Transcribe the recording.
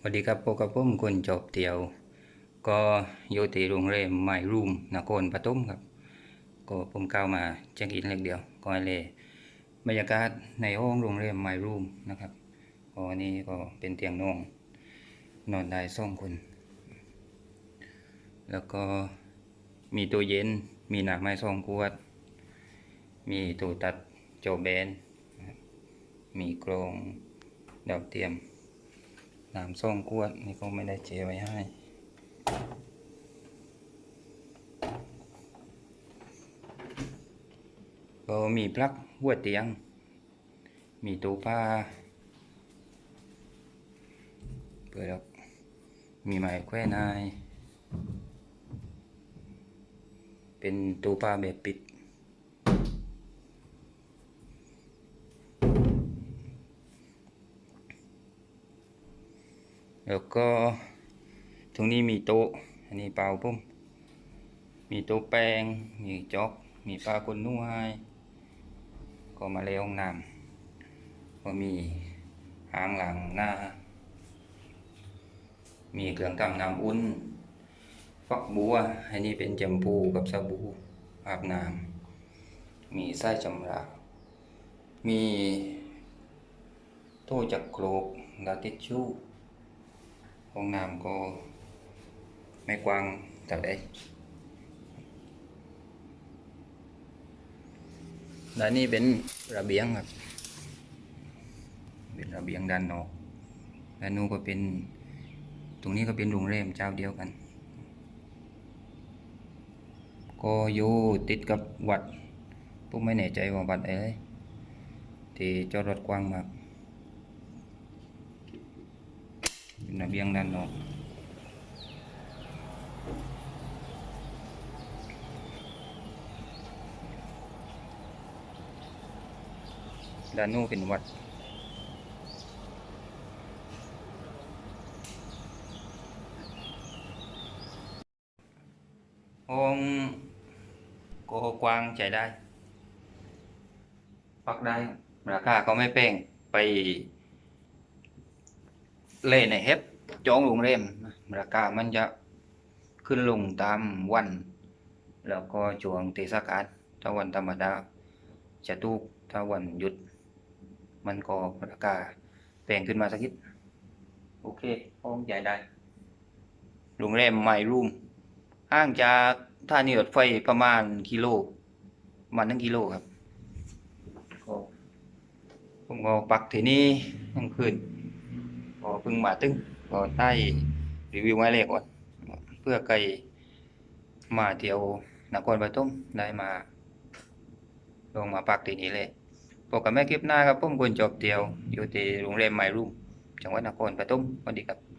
สวัสดีครับพบกับผมคนจบเตียว ก็อยู่ที่โรงแรมไมรูมนครปฐมครับ ก็ผมเข้าวมาเช็คอินเล็กเดียวก็เลยบรรยากาศในห้องโรงแรมไมรูมนะครับก็อันนี้ก็เป็นเตียงนอนนอนได้สองคน แล้วก็มีตู้เย็นมีหนักไม้สองขวด มีตู้ตัดโจแบน มีกรงดาวเทียม น้ำส้มกวดนี่ก็ไม่ได้เจไว้ให้ ก็มีปลั๊กหัวเตียง มีตู้ผ้าเปิดแล้วมีไม้แขวนาย เป็นตู้ผ้าแบบปิด แล้วก็ตรงนี้มีโต๊ะอันนี้เปล่าพุ่มมีโต๊ะแป้งมีจอกมีปลาคนนุ่ให้ก็มาเลยห้องน้ำก็มีหางหลังหน้า มีเครื่องทำน้ำอุ่นฟักบัวอันนี้เป็นแชมพูกับสบู่อาบน้ำมีไส้ชำระมีโต๊ะจักรโครกและทิชชู่ ห้องน้ำก็ไม่กว้างแต่าใดด้านนี้เป็นระเบียงครับเป็นระเบียงด้านนอกด้านนู้นก็เป็นตรงนี้ก็เป็นโรงแรมเจ้าเดียวกัน ก็อยู่ติดกับวัดผมไม่แน่ใจว่าวัดอะไรที่จอดรถกว้างมาก เป็นระเบียงด้านนอกด้านนู้นเป็นวัดห้องโกกวางใช้ได้พักได้ ราคาก็ไม่แพงไป เล่ในเฮฟจองโรงแรมราคามันจะขึ้นลงตามวัน แล้วก็ช่วงเทศกาลถ้าวันธรรมดาจะถูกถ้าวันหยุด มันก็ราคาแพงขึ้นมาสักนิดโอเคห้องใหญ่ได้โรงแรมไมรูมห่างจากท่านีรถไฟประมาณกิโลมาณหนึ่งกิโลครับก็ผมก็ปักที่นี่ทั้งคืน ก็พึ่งมาตึงก็ได้รีวิวไว้เลยก่อนเพื่อไกลมาเที่ยวนครปฐมได้มาลงมาปักที่นี่เลยพบกับแม่คลิปหน้าครับผมคนจบเดียวอยู่ที่โรงแรมไมรูมจังหวัดนครปฐมสวัสดีครับ